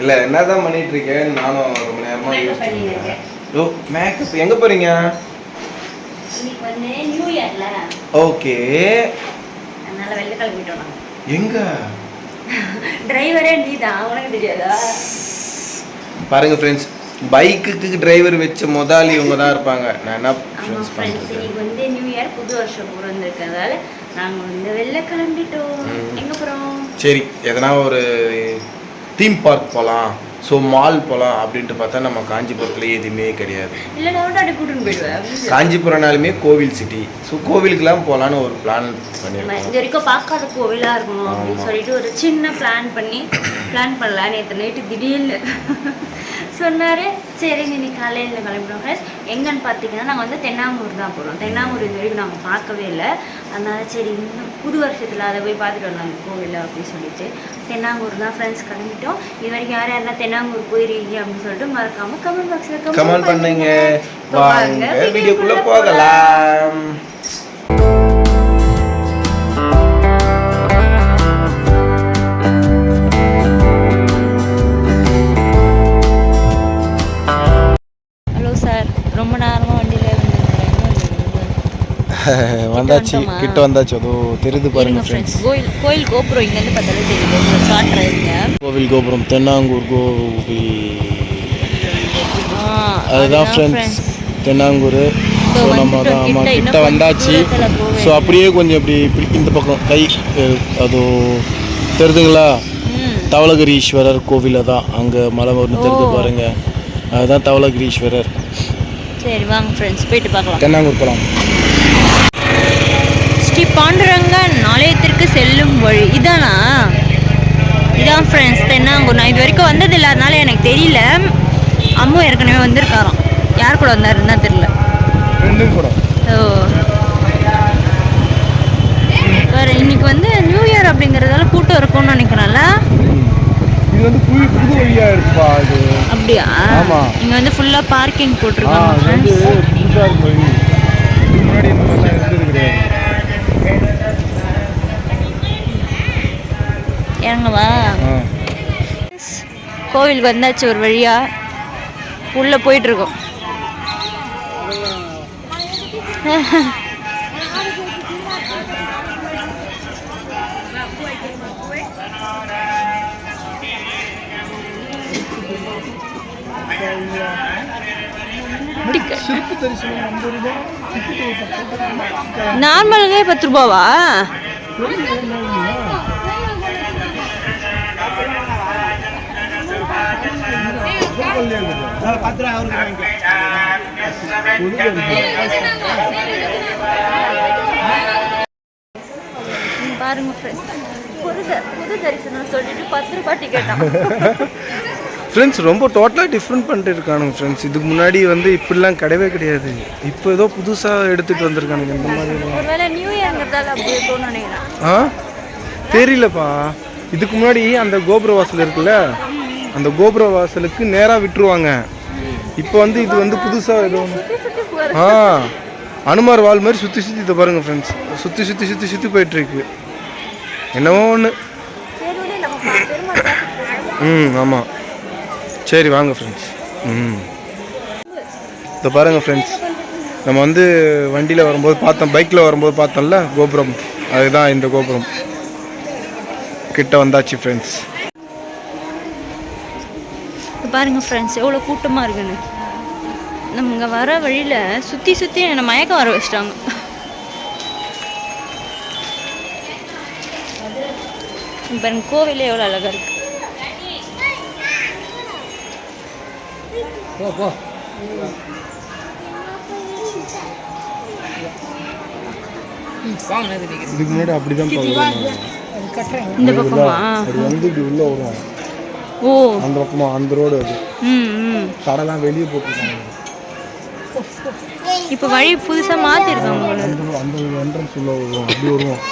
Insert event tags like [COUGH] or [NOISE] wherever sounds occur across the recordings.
இல்லை என்னதான் பண்ணிட்டு இருக்கேன் நானும் ரொம்ப நேரமா Makeup யோசிச்சுட்டு பண்ணிட்டு இருக்கேன். ஓ மேக்கப் எங்க இயர்ல ஓகே. நாங்கள் எங்க? டிரைவரே நீ தான் தெரியாதா? பாருங்க ஃப்ரெண்ட்ஸ் பைக்குக்கு டிரைவர் வச்ச முதலாளி இவங்க தான் இருப்பாங்க. நான் என்ன ஃப்ரெண்ட்ஸ் இன்னைக்கு வந்து நியூ இயர் புது வருஷம் பிறந்திருக்கிறதால நாங்க வந்து வெளில கிளம்பிட்டோம். எங்க போறோம்? சரி எதனா ஒரு தீம் பார்க் போகலாம் ஸோ மால் போகலாம் அப்படின்ட்டு பார்த்தா நம்ம காஞ்சிபுரத்துல எதுவுமே கிடையாது. காஞ்சிபுரம்னாலுமே கோவில் சிட்டி ஸோ கோவிலுக்கெல்லாம் போகலான்னு ஒரு பிளான் பண்ணியிருக்கோம். இது வரைக்கும் பார்க்காத கோவிலா இருக்கணும் அப்படின்னு. சொல்லிட்டு ஒரு சின்ன பிளான் பண்ணி பிளான் பண்ணலாம் நேற்று நைட்டு திடீர்னு சொன்னாரு சரி இன்னைக்கு காலையில் கிளம்பிடுவோம் ஃப்ரெண்ட்ஸ் எங்கன்னு பார்த்தீங்கன்னா நாங்கள் வந்து தென்னாங்கூர் தான் போகிறோம் தென்னாங்கூர் இது வரைக்கும் நாங்கள் பார்க்கவே இல்லை. அதனால சரி இன்னும் புது வருஷத்தில் அதை போய் பார்த்துட்டு வரலாம் அந்த கோவில் அப்படின்னு சொல்லிட்டு தென்னாங்கூர் தான் ஃப்ரெண்ட்ஸ் கிளம்பிட்டோம். இது வரைக்கும் யார் யாரெல்லாம் தென்னாங்கூர் போயிருக்கீங்க அப்படின்னு சொல்லிட்டு மறக்காம கமெண்ட் பாக்ஸில் கமெண்ட் பண்ணுங்க. வாங்க வீடியோக்குள்ள போகலாம். [LAUGHS] வந்தாச்சு? கிட்ட வந்தாச்சு. அதோ தெரியுது பாருங்க ஃப்ரெண்ட்ஸ் கோயில் கோயில் கோபுரம் இங்கேருந்து பார்த்தாலே தெரியுது. காட்டுறேன் கோவில் கோபுரம் தென்னாங்கூர் கோவில். அதுதான் ஃப்ரெண்ட்ஸ் தென்னாங்கூர். ஸோ நம்ம. தான் ஆமாம் கிட்ட வந்தாச்சு. ஸோ அப்படியே கொஞ்சம் இப்படி இப்படி இந்த பக்கம் கை அதோ தெரியுதுங்களா ம். தவளகிரீஸ்வரர் கோவில தான். அங்கே மலை ஒன்று ஓ. பாருங்க. அதுதான் தவளகிரீஸ்வரர். சரி வாங்க ஃப்ரெண்ட்ஸ் போயிட்டு பார்க்கலாம். தென்னாங்கூர் போகலாம் வழி இதானா? இதான் ஃப்ரெண்ட்ஸ் தென்னாங்கூர் நான் இது வரைக்கும் வந்தது இல்லை. அதனால எனக்கு தெரியல. அம்மு ஏற்கனவே வந்திருக்காராம். யார் கூட வந்தாருன்னு தான் தெரியல. ஓ. வேறு இன்னைக்கு வந்து நியூ இயர் அப்படிங்கிறதால கூட்டம் இருக்கும்னு நினைக்கிறேன்ல. இது வந்து புது புது வழியாக இருக்குப்பா இது. அப்படியா? ஆமா. இங்கே வந்து ஃபுல்லாக பார்க்கிங் போட்டிருக்காங்க வந்து முன்னாடி இந்த மாதிரிலாம் இருந்தது கிடையாது. இறங்கவா கோவிலுக்கு வந்தாச்சு ஒரு வழியா. உள்ள போயிட்டு இருக்கோம் சிறப்பு தரிசனம் ஐம்பது ரூபாய் நார்மலுக்கே பத்து ரூபாவா? ஃப்ரெண்ட்ஸ் ரொம்ப டோட்டலாக டிஃப்ரெண்ட் பண்ணிட்டு இருக்கானுங்க ஃப்ரெண்ட்ஸ் இதுக்கு முன்னாடி வந்து இப்படிலாம் கிடையவே கிடையாது. இப்போ ஏதோ புதுசாக எடுத்துகிட்டு வந்திருக்கானுங்க இந்த மாதிரி ஆ? தெரியலப்பா. இதுக்கு முன்னாடி அந்த கோபுர வாசல் இருக்குல்ல? அந்த கோபுர வாசலுக்கு நேராக விட்டுருவாங்க. இப்போ வந்து இது வந்து புதுசாக ஒன்று ஆ அனுமார் வால் மாதிரி சுற்றி சுற்றி இதை பாருங்க ஃப்ரெண்ட்ஸ் சுற்றி சுற்றி சுற்றி சுற்றி போயிட்டுருக்கு. என்னவோ ஒன்று. ம் ஆமாம் சரி வாங்க ஃப்ரெண்ட்ஸ் ம். இதை பாருங்க ஃப்ரெண்ட்ஸ் நம்ம வந்து வண்டியில் வரும்போது பார்த்தோம் பைக்கில் வரும்போது பார்த்தோம்ல கோபுரம். அதுதான் இந்த கோபுரம். கிட்ட வந்தாச்சு ஃப்ரெண்ட்ஸ் இப்ப பாருங்க ஃப்ரெண்ட்ஸ் எவ்வளோ கூட்டமாக இருக்குன்னு. நம்ம இங்கே வர வழியில் சுற்றி சுற்றி என்னை மயக்கம் வர வச்சிட்டாங்க. இங்க பாருங்க கோவிலே எவ்வளோ அழகாக இருக்கு. இதுக்கு முன்னாடி அப்படி தான் இந்த பக்கமா? ஓ. அந்த பக்கமா அந்த ரோடு அது. ம் ம். கடைலாம் வெளியே போட்டுருக்காங்க. இப்போ வழி புதுசாக மாற்றிருக்காங்க அந்த என்ட்ரன்ஸ் உள்ள வருவோம் அப்படி வருவோம்.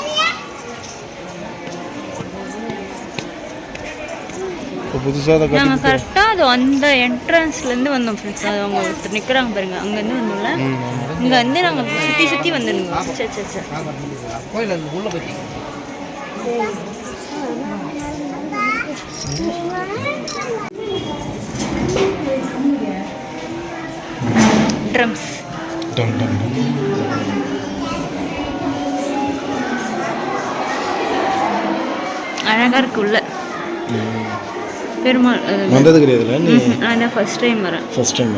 இப்போ புதுசாக அதை நாங்கள் கரெக்டாக அது அந்த என்ட்ரன்ஸ்லேருந்து வந்தோம் ஃப்ரெண்ட்ஸ் அது அவங்க ஒருத்தர் நிற்கிறாங்க பாருங்க. அங்கேருந்து வந்தோம்ல. இங்கே வந்து நாங்கள் சுற்றி சுற்றி வந்துருங்க சரி சரி சரி. ட்ரம்ஸ் டம் இருக்கு உள்ள. பெருமாள் வந்தது கிடையாதுல்ல நான் ஃபர்ஸ்ட் டைம் வரேன். ஃபர்ஸ்ட் டைம்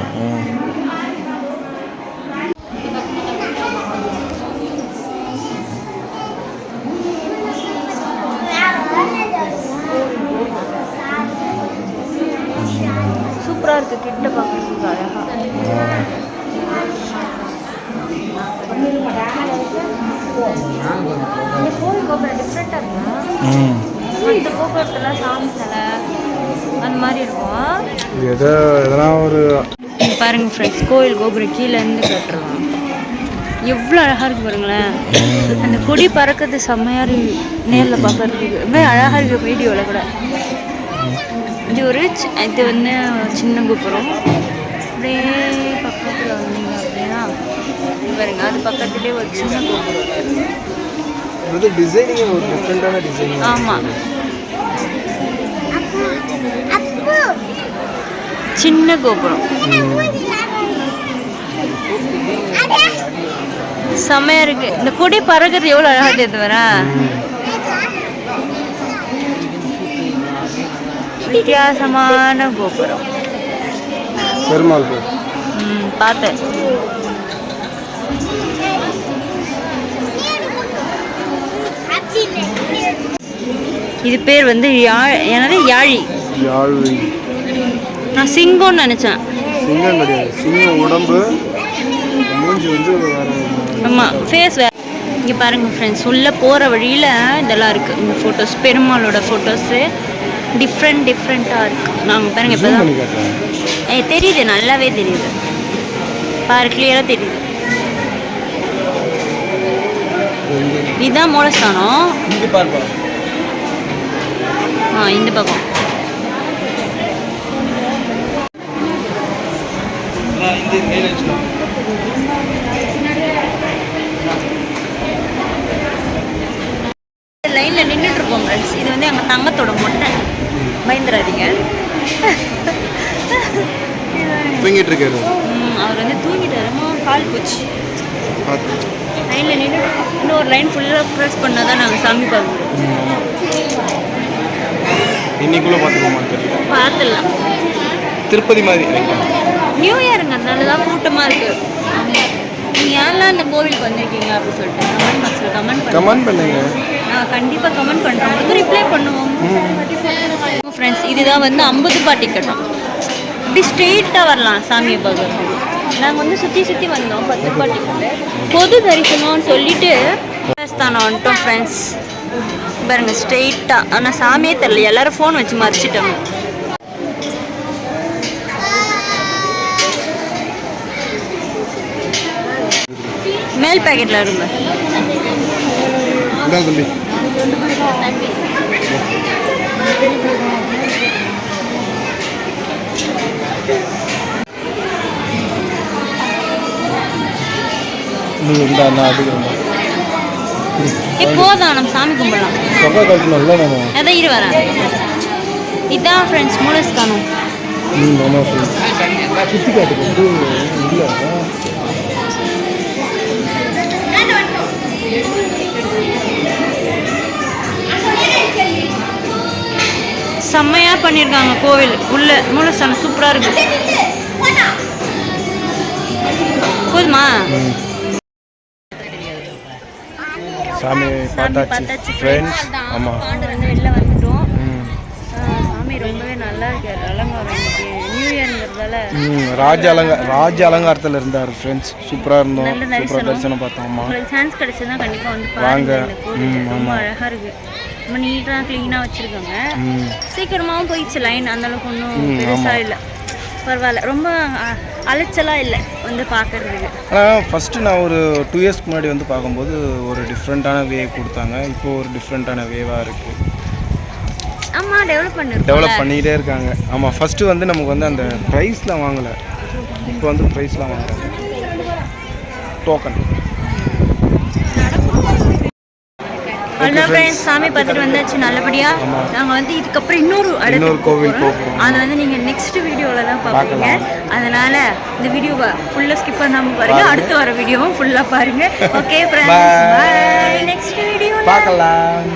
கிட்ட பார்க்கறதுக்கு அழகா. இந்த கோவில் கோபுரம் டிஃப்ரெண்ட்டாக இருக்குண்ணா ம். இந்த கோபுரத்துலாம் சாமி சிலை அந்த மாதிரி இருக்கும்? ஒரு பாருங்க ஃப்ரெண்ட்ஸ் கோவில் கோபுரம் கீழே இருந்து கட்டுறோம். எவ்வளோ அழகாக இருக்கு பாருங்களேன். அந்த கொடி பறக்கிறது செம்மையாக இருக்கு. நேரில் பார்க்கறதுக்கு ரொம்ப அழகாக இருக்கு வீடியோவில் கூட. இது ஒரு இது வந்து சின்ன கோபுரம் அப்படியே பக்கத்தில் வந்தீங்க அப்படின்னா இங்க பாருங்க அது பக்கத்துலேயே ஒரு சின்ன கோபுரம் டிசைனிங் ஒரு டிஃப்ரெண்டான டிசைனிங் ஆமாம் சின்ன கோபுரம் செம்மையா இருக்கு. இந்த கொடி பறக்கிறது எவ்வளோ அழகா தெரியுது வர வித்தியாசமான கோபுரம். பெருமாள் பார்த்தேன். இது பேர் வந்து என்னது? யாழி. யாழ்வி நான் சிங்கம்னு நினச்சேன். சிங்கம் கிடையாது. சிங்கம் உடம்பு மூஞ்சி வந்து வேற ஆமாம் ஃபேஸ் வே இங்கே பாருங்க ஃப்ரெண்ட்ஸ் உள்ளே போகிற வழியில் இதெல்லாம் இருக்குது இந்த ஃபோட்டோஸ் பெருமாளோட ஃபோட்டோஸு டிஃப்ரெண்ட் டிஃப்ரெண்ட்டாக இருக்குது நாங்கள் பாருங்க இப்போ தான் ஏ தெரியுது நல்லாவே தெரியுது. பாரு கிளியராக தெரியுது. இதுதான் மூலஸ்தானம் ஆ இந்த பக்கம். லைனில் நின்றுட்டு ஃப்ரெண்ட்ஸ் இது வந்து எங்கள் தங்கத்தோட மொட்டை. பயந்துடாதீங்க. தூங்கிட்டு இருக்காரு ம், அவர் வந்து தூங்கிட்டாருமா கால் போச்சு. லைனில் நின்று இன்னும் ஒரு லைன் ஃபுல்லாக ப்ரெஸ் பண்ணால் தான் நாங்கள் சாமி பார்க்குறோம் இன்னைக்குள்ள பார்த்துக்கோமான்னு தெரியல பார்த்துடலாம் திருப்பதி மாதிரி நியூ இயருங்க அதனால தான் கூட்டமாக இருக்குது யாரெல்லாம் இந்த கோவிலுக்கு வந்திருக்கீங்க அப்படின்னு சொல்லிட்டு கமெண்ட் பாக்ஸில் கமெண்ட் பண்ணுங்க. கமெண்ட் பண்ணுங்க. நான் கண்டிப்பாக கமெண்ட் உங்களுக்கு ரிப்ளை பண்ணுவோம். ஃப்ரெண்ட்ஸ் வந்து ஐம்பது ரூபாய் டிக்கெட்டும் இப்படி ஸ்ட்ரெயிட்டாக வரலாம் சாமியை பார்க்கறதுக்கு. நாங்கள் வந்து சுற்றி சுற்றி வந்தோம் பத்து ரூபாய் டிக்கெட்டு பொது தரிசனம்னு சொல்லிட்டு தேவஸ்தானம் வந்துட்டோம் ஃப்ரெண்ட்ஸ் பாருங்க ஸ்ட்ரெயிட்டாக ஆனால் சாமியே தெரில எல்லாரும் ஃபோன் வச்சு மறைச்சிட்டோம் மேல் பேக்கெட்டில் இருங்க. தம்பி. நீ இந்த நான் போதும் நம்ம சாமி கும்பிடலாம். சொக்கா கட்டணும்ல நம்ம அதான் இரு வரேன். இதான் ஃப்ரெண்ட்ஸ் மூலஸ்தானம் ம் ஆமாம் சுற்றி காட்டுக்கு வந்து இல்லை செம்மையாக பண்ணியிருக்காங்க கோவில். உள்ள மூலஸ்தானம் சூப்பராக இருக்கு. போதுமா? சாமி பார்த்தாச்சு. ஃப்ரெண்ட்ஸ் ஆமாம் பாண்டிலேருந்து வெளில வந்துட்டோம். சாமி ரொம்பவே நல்லா அலங்காரம் நியூ இயர்ங்கிறதால ராஜ அலங்க ராஜ அலங்காரத்தில் இருந்தார் ஃப்ரெண்ட்ஸ் சூப்பராக இருந்தோம். சூப்பராக தரிசனம். பார்த்தோம். ஆமாம் சான்ஸ் கிடைச்சதுன்னா கண்டிப்பாக வந்து வாங்க. ரொம்ப. அழகாக இருக்கு. ரொம்ப நீட்டாக க்ளீனாக வச்சுருக்காங்க. சீக்கிரமாகவும் போயிடுச்சு லைன் அந்த அளவுக்கு ஒன்றும் பெருசாக. இல்லை. பரவாயில்ல. ரொம்ப அ- அலைச்சலா இல்லை வந்து பார்க்கறதுக்கு ஆனால் ஃபஸ்ட்டு நான் ஒரு டூ இயர்ஸ்க்கு முன்னாடி வந்து பார்க்கும்போது ஒரு டிஃப்ரெண்ட்டான வே கொடுத்தாங்க. இப்போ ஒரு டிஃப்ரெண்ட்டான வேவாக இருக்குது ஆமாம் டெவலப் பண்ணிருக்கோம் டெவலப் பண்ணிக்கிட்டே இருக்காங்க. ஆமாம் ஃபஸ்ட்டு வந்து நமக்கு வந்து அந்த ப்ரைஸ்லாம் வாங்கலை. இப்போ வந்து ப்ரைஸ்லாம் வாங்குறாங்க டோக்கன் அவ்வளோதான் ஃப்ரெண்ட்ஸ் சாமி பார்த்துட்டு வந்தாச்சு நல்லபடியா. நாங்கள் வந்து இதுக்கப்புறம் இன்னொரு இன்னொரு கோவில். அதை வந்து நீங்கள் நெக்ஸ்ட் வீடியோவில் தான் பார்ப்பீங்க. அதனால இந்த வீடியோவை ஃபுல்லாக ஸ்கிப் பண்ணாமல் பாருங்க. அடுத்து வர வீடியோவும் ஃபுல்லாக பாருங்க. Okay friends. Bye next video பார்க்கலாம்.